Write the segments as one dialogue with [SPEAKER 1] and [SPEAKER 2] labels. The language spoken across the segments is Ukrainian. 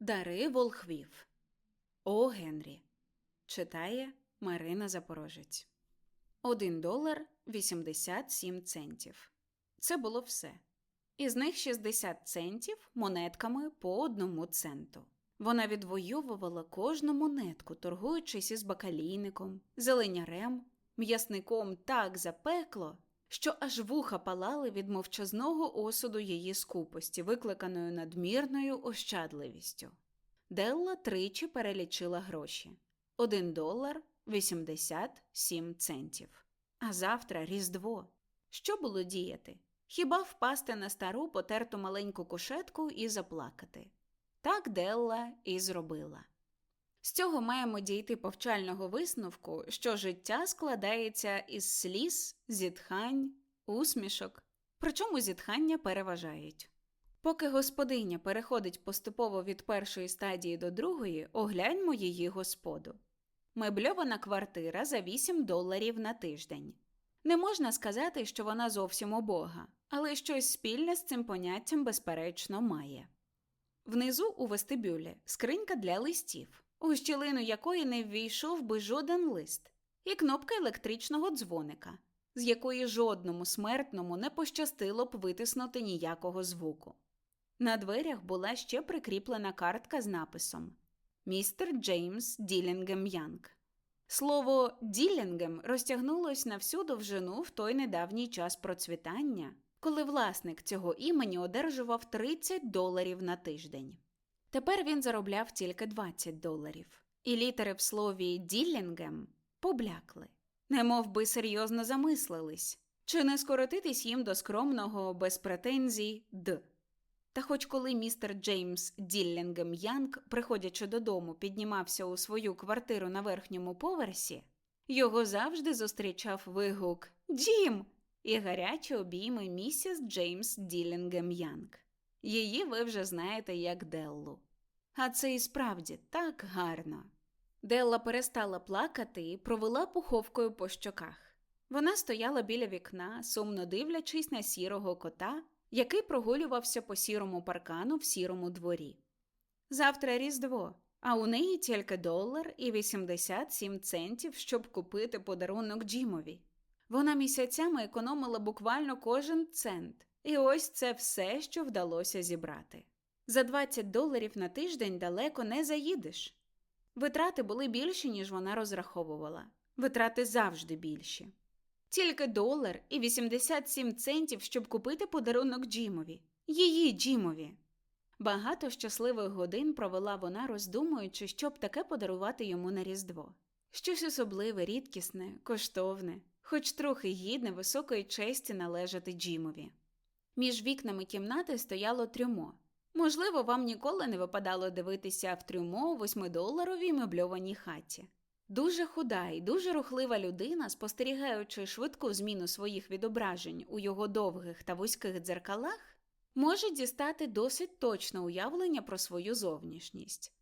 [SPEAKER 1] Дари волхвів. О Генрі. Читає Марина Запорожець. 1 долар 87 центів. Це було все. Із них 60 центів монетками по одному центу. Вона відвоювала кожну монетку, торгуючись із бакалійником, зеленярем, м'ясником так запекло, що аж вуха палали від мовчазного осуду її скупості, викликаною надмірною ощадливістю. Делла тричі перелічила гроші: 1 долар 87 центів. А завтра Різдво. Що було діяти? Хіба впасти на стару потерту маленьку кушетку і заплакати? Так Делла і зробила. З цього маємо дійти повчального висновку, що життя складається із сліз, зітхань, усмішок, причому зітхання переважають. Поки господиня переходить поступово від першої стадії до другої, огляньмо її господу. Мебльована квартира за 8 доларів на тиждень. Не можна сказати, що вона зовсім убога, але щось спільне з цим поняттям, безперечно, має. Внизу у вестибюлі скринька для листів, у щілину якої не ввійшов би жоден лист, і кнопка електричного дзвоника, з якої жодному смертному не пощастило б витиснути ніякого звуку. На дверях була ще прикріплена картка з написом Містер Джеймс Ділінгем Янг. Слово Ділінгем розтягнулось на всю довжину в той недавній час процвітання, коли власник цього імені одержував 30 доларів на тиждень. Тепер він заробляв тільки 20 доларів, і літери в слові Ділінгем поблякли, немов би серйозно замислились, чи не скоротитись їм до скромного без претензій Д. Та хоч коли містер Джеймс Діллінгем Янг, приходячи додому, піднімався у свою квартиру на верхньому поверсі, його завжди зустрічав вигук Джім і гарячі обійми місіс Джеймс Діллінгем Янг. Її ви вже знаєте як Деллу. А це і справді так гарно. Делла перестала плакати і провела пуховкою по щоках. Вона стояла біля вікна, сумно дивлячись на сірого кота, який прогулювався по сірому паркану в сірому дворі. Завтра Різдво, а у неї тільки долар і 87 центів, щоб купити подарунок Джімові. Вона місяцями економила буквально кожен цент, і ось це все, що вдалося зібрати. За 20 доларів на тиждень далеко не заїдеш. Витрати були більші, ніж вона розраховувала. Витрати завжди більші. Тільки долар і 87 центів, щоб купити подарунок Джімові. Її Джімові. Багато щасливих годин провела вона, роздумуючи, щоб таке подарувати йому на Різдво. Щось особливе, рідкісне, коштовне, хоч трохи гідне високої честі належати Джімові. Між вікнами кімнати стояло трюмо. Можливо, вам ніколи не випадало дивитися в трюмо восьмидоларовій мебльованій хаті. Дуже худа і дуже рухлива людина, спостерігаючи швидку зміну своїх відображень у його довгих та вузьких дзеркалах, може дістати досить точне уявлення про свою зовнішність.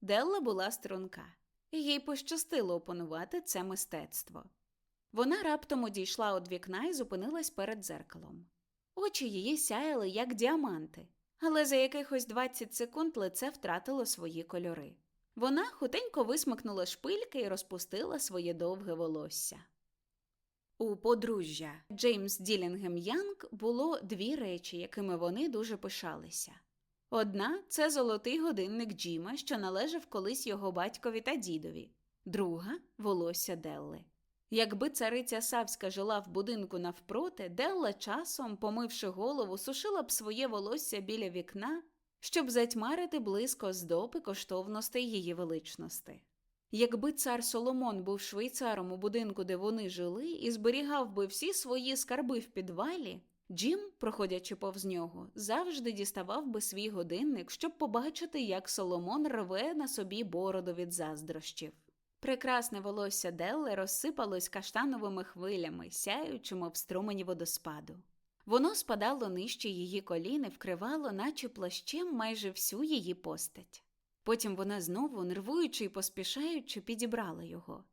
[SPEAKER 1] Делла була струнка, їй пощастило опанувати це мистецтво. Вона раптом одійшла від вікна і зупинилась перед дзеркалом. Очі її сяяли, як діаманти, але за якихось 20 секунд лице втратило свої кольори. Вона хутенько висмикнула шпильки і розпустила своє довге волосся. У подружжя Джеймс Ділінгем Янг було дві речі, якими вони дуже пишалися. Одна це золотий годинник Джима, що належав колись його батькові та дідові, друга волосся Делли. Якби цариця Савська жила в будинку навпроти, Делла часом, помивши голову, сушила б своє волосся біля вікна щоб затьмарити близько здоби коштовностей її величності. Якби цар Соломон був швейцаром у будинку, де вони жили, і зберігав би всі свої скарби в підвалі, Джим, проходячи повз нього, завжди діставав би свій годинник, щоб побачити, як Соломон рве на собі бороду від заздрощів. Прекрасне волосся Делли розсипалось каштановими хвилями, сяючими в струмені водоспаду. Воно спадало нижче її коліни, вкривало, наче плащем майже всю її постать. Потім вона знову, нервуючи і поспішаючи, підібрала його.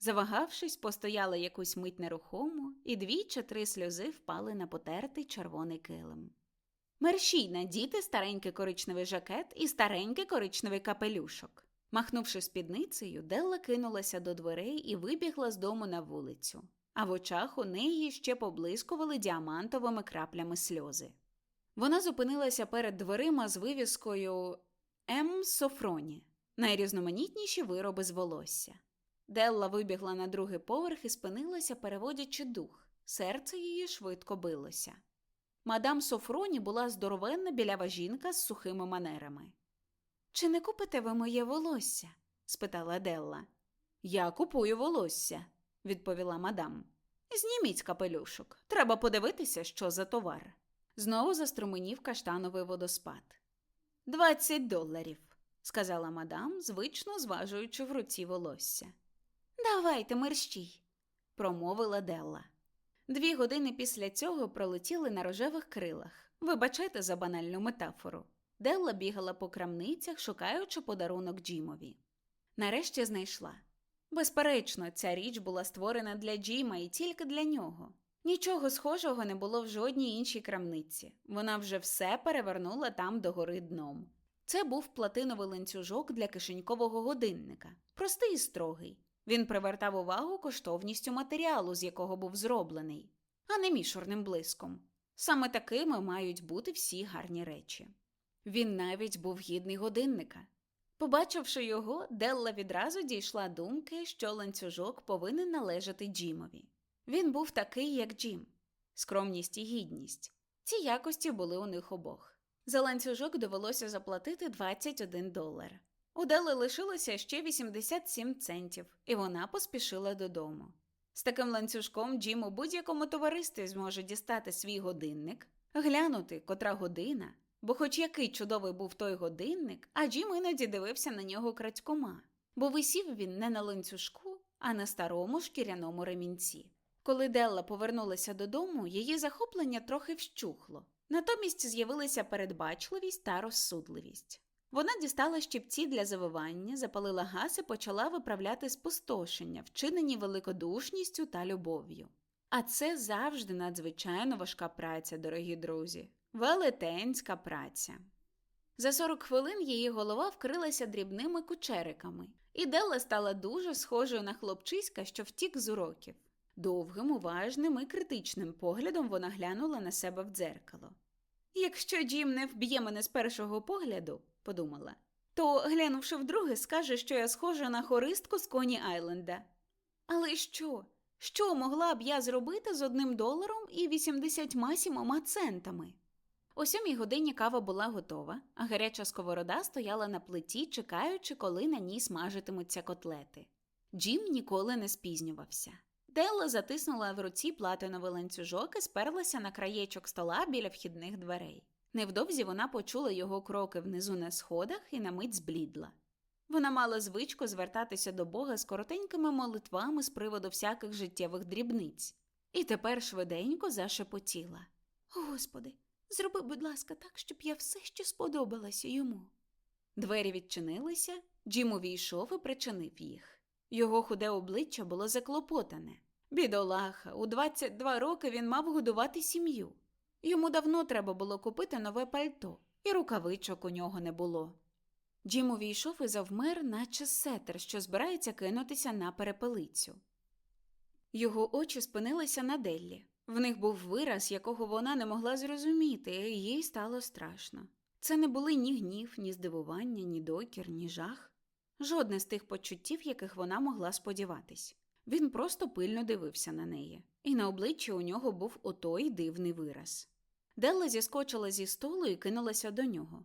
[SPEAKER 1] Завагавшись, постояла якусь мить нерухомо, і дві чи три сльози впали на потертий червоний килим. Мерщій надіти старенький коричневий жакет і старенький коричневий капелюшок. Махнувши спідницею, Делла кинулася до дверей і вибігла з дому на вулицю, а в очах у неї ще поблискували діамантовими краплями сльози. Вона зупинилася перед дверима з вивіскою М. Софроні найрізноманітніші вироби з волосся. Делла вибігла на другий поверх і спинилася, переводячи дух. Серце її швидко билося. Мадам Софроні була здоровенна білява жінка з сухими манерами. Чи не купите ви моє волосся? спитала Делла. Я купую волосся, відповіла мадам. Зніміть капелюшок. Треба подивитися, що за товар. Знову заструменів каштановий водоспад. Двадцять доларів, сказала мадам, звично зважуючи в руці волосся. Давайте мерщій, промовила Делла. Дві години після цього пролетіли на рожевих крилах. Вибачайте за банальну метафору. Делла бігала по крамницях, шукаючи подарунок Джімові. Нарешті знайшла. Безперечно, ця річ була створена для Джіма і тільки для нього. Нічого схожого не було в жодній іншій крамниці. Вона вже все перевернула там догори дном. Це був платиновий ланцюжок для кишенькового годинника, простий і строгий. Він привертав увагу коштовністю матеріалу, з якого був зроблений, а не мішурним блиском. Саме такими мають бути всі гарні речі. Він навіть був гідний годинника. Побачивши його, Делла відразу дійшла думки, що ланцюжок повинен належати Джімові. Він був такий, як Джім, скромність і гідність. Ці якості були у них обох. За ланцюжок довелося заплатити 21 долар. У Делли лишилося ще 87 центів, і вона поспішила додому. З таким ланцюжком Джим у будь-якому товаристві зможе дістати свій годинник, глянути, котра година, бо хоч який чудовий був той годинник, а Джим іноді дивився на нього крадькома, бо висів він не на ланцюжку, а на старому шкіряному ремінці. Коли Делла повернулася додому, її захоплення трохи вщухло. Натомість з'явилися передбачливість та розсудливість. Вона дістала щипці для завивання, запалила газ і почала виправляти спустошення, вчинені великодушністю та любов'ю. А це завжди надзвичайно важка праця, дорогі друзі, велетенська праця. За 40 хвилин її голова вкрилася дрібними кучериками, і Делла стала дуже схожою на хлопчиська, що втік з уроків. Довгим, уважним і критичним поглядом вона глянула на себе в дзеркало. Якщо Джим не вб'є мене з першого погляду, подумала, то, глянувши вдруге, скаже, що я схожа на хористку з Коні Айленда. Але що? Що могла б я зробити з одним доларом і 87 центами? О сьомій годині кава була готова, а гаряча сковорода стояла на плиті, чекаючи, коли на ній смажитимуться котлети. Джим ніколи не спізнювався. Делла затиснула в руці платиновий ланцюжок і сперлася на краєчок стола біля вхідних дверей. Невдовзі вона почула його кроки внизу на сходах і на мить зблідла. Вона мала звичку звертатися до Бога з коротенькими молитвами з приводу всяких життєвих дрібниць, і тепер швиденько зашепотіла. Господи, зроби, будь ласка, так, щоб я все ще сподобалася йому. Двері відчинилися, Джим увійшов і причинив їх. Його худе обличчя було заклопотане. Бідолаха, у 22 роки він мав годувати сім'ю. Йому давно треба було купити нове пальто, і рукавичок у нього не було. Джим увійшов і завмер, наче сетер, що збирається кинутися на перепелицю. Його очі спинилися на Деллі. В них був вираз, якого вона не могла зрозуміти, і їй стало страшно. Це не були ні гнів, ні здивування, ні докір, ні жах. Жодне з тих почуттів, яких вона могла сподіватись. Він просто пильно дивився на неї, і на обличчі у нього був отой дивний вираз. Делла зіскочила зі столу і кинулася до нього.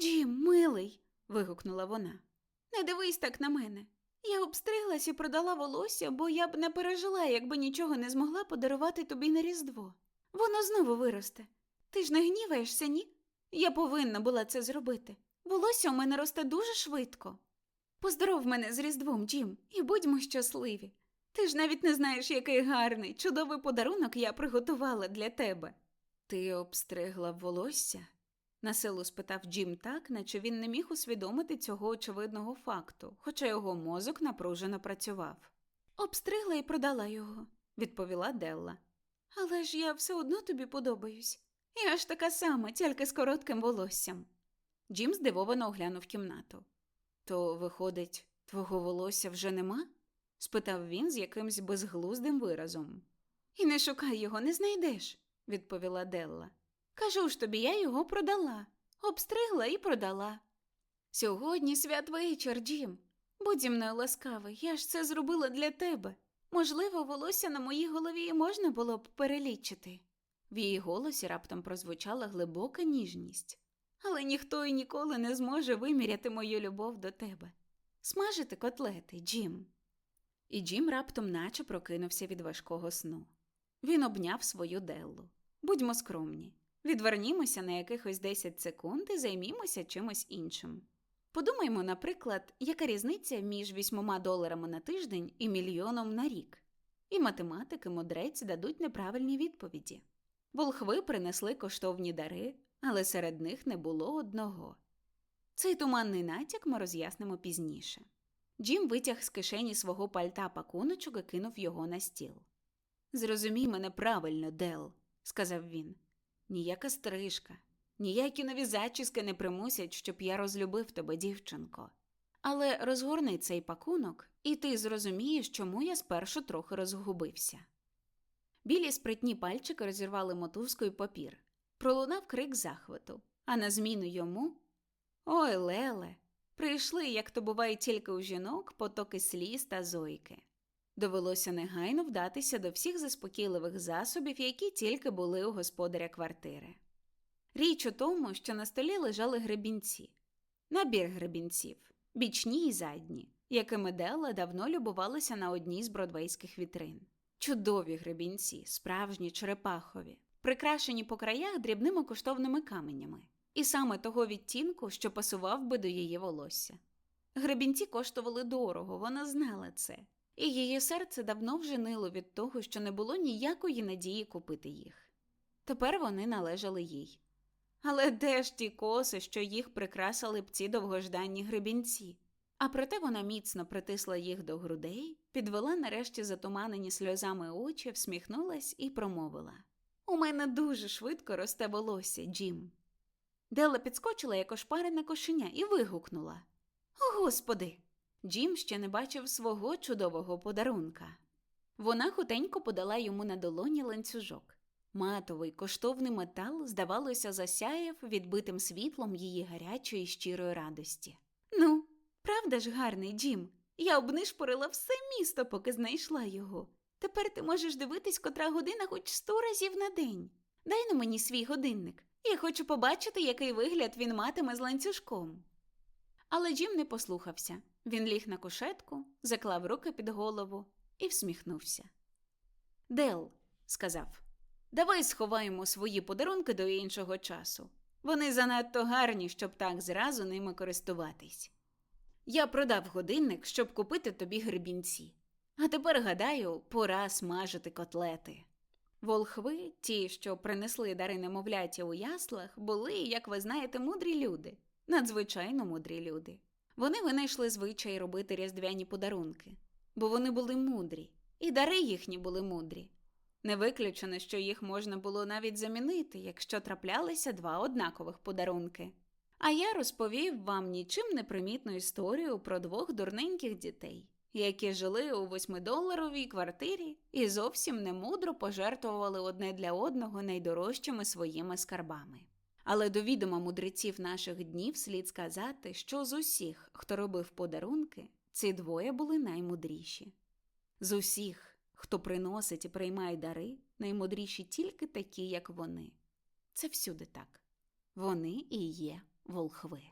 [SPEAKER 1] Джим, милий. вигукнула вона. Не дивись так на мене. Я обстриглась і продала волосся, бо я б не пережила, якби нічого не змогла подарувати тобі на Різдво. Воно знову виросте. Ти ж не гніваєшся, ні? Я повинна була це зробити. Волосся у мене росте дуже швидко. Поздоров мене з Різдвом, Джим, і будьмо щасливі. Ти ж навіть не знаєш, який гарний, чудовий подарунок я приготувала для тебе. Ти обстригла волосся? Насилу спитав Джим так, наче він не міг усвідомити цього очевидного факту, хоча його мозок напружено працював. Обстригла і продала його, відповіла Делла. Але ж я все одно тобі подобаюсь. Я ж така сама, тільки з коротким волоссям. Джим здивовано оглянув кімнату. То, виходить, твого волосся вже нема? спитав він з якимсь безглуздим виразом. І не шукай його, не знайдеш, відповіла Делла. Кажу ж тобі, я його продала, обстригла і продала. Сьогодні святвечір, Джим. Будь зі мною ласкавий, я ж це зробила для тебе. Можливо, волосся на моїй голові і можна було б перелічити. В її голосі раптом прозвучала глибока ніжність. Але ніхто і ніколи не зможе виміряти мою любов до тебе. Смажити котлети, Джим. І Джим раптом наче прокинувся від важкого сну. Він обняв свою Деллу. Будьмо скромні. Відвернімося на якихось 10 секунд і займімося чимось іншим. Подумаймо, наприклад, яка різниця між 8 доларами на тиждень і мільйоном на рік. І математики мудрець дадуть неправильні відповіді. Волхви принесли коштовні дари, але серед них не було одного. Цей туманний натяк ми роз'яснимо пізніше. Джим витяг з кишені свого пальта пакуночок і кинув його на стіл. Зрозумій мене правильно, Дел, сказав він. Ніяка стрижка, ніякі нові зачіски не примусять, щоб я розлюбив тебе, дівчинко. Але розгорни цей пакунок, і ти зрозумієш, чому я спершу трохи розгубився. Білі спритні пальчики розірвали мотузкою папір. Пролунав крик захвату, а на зміну йому Ой, Леле, прийшли, як то буває тільки у жінок, потоки сліз та зойки. Довелося негайно вдатися до всіх заспокійливих засобів, які тільки були у господаря квартири. Річ у тому, що на столі лежали гребінці, набір гребінців, бічні й задні, якими Делла давно любувалася на одній з бродвейських вітрин. Чудові гребінці, справжні черепахові, прикрашені по краях дрібними коштовними каменями, і саме того відтінку, що пасував би до її волосся. Гребінці коштували дорого, вона знала це, і її серце давно вже нило від того, що не було ніякої надії купити їх. Тепер вони належали їй. Але де ж ті коси, що їх прикрасили б ці довгожданні гребінці? А проте вона міцно притисла їх до грудей, підвела нарешті затуманені сльозами очі, всміхнулась і промовила У мене дуже швидко росте волосся, Джим. Дела підскочила, як ошпарене кошеня, і вигукнула господи! Джим ще не бачив свого чудового подарунка. Вона хутенько подала йому на долоні ланцюжок. Матовий коштовний метал, здавалося, засяяв відбитим світлом її гарячої щирої радості. Ну, правда ж, гарний Джим? Я обнишпорила все місто, поки знайшла його. Тепер ти можеш дивитись, котра година хоч сто разів на день. Дай на мені свій годинник. Я хочу побачити, який вигляд він матиме з ланцюжком. Але Джим не послухався. Він ліг на кушетку, заклав руки під голову і всміхнувся. Дел, сказав, давай сховаємо свої подарунки до іншого часу. Вони занадто гарні, щоб так зразу ними користуватись. Я продав годинник, щоб купити тобі гребінці. А тепер, гадаю, пора смажити котлети. Волхви, ті, що принесли дари немовляті у яслах, були, як ви знаєте, мудрі люди, надзвичайно мудрі люди. Вони винайшли звичай робити різдвяні подарунки, бо вони були мудрі, і дари їхні були мудрі. Не виключено, що їх можна було навіть замінити, якщо траплялися два однакових подарунки. А я розповів вам нічим не примітну історію про двох дурненьких дітей, які жили у восьмидоларовій квартирі і зовсім немудро пожертвували одне для одного найдорожчими своїми скарбами. Але до відома мудреців наших днів слід сказати, що з усіх, хто робив подарунки, ці двоє були наймудріші. З усіх, хто приносить і приймає дари, наймудріші тільки такі, як вони. Це всюди так. Вони і є волхви.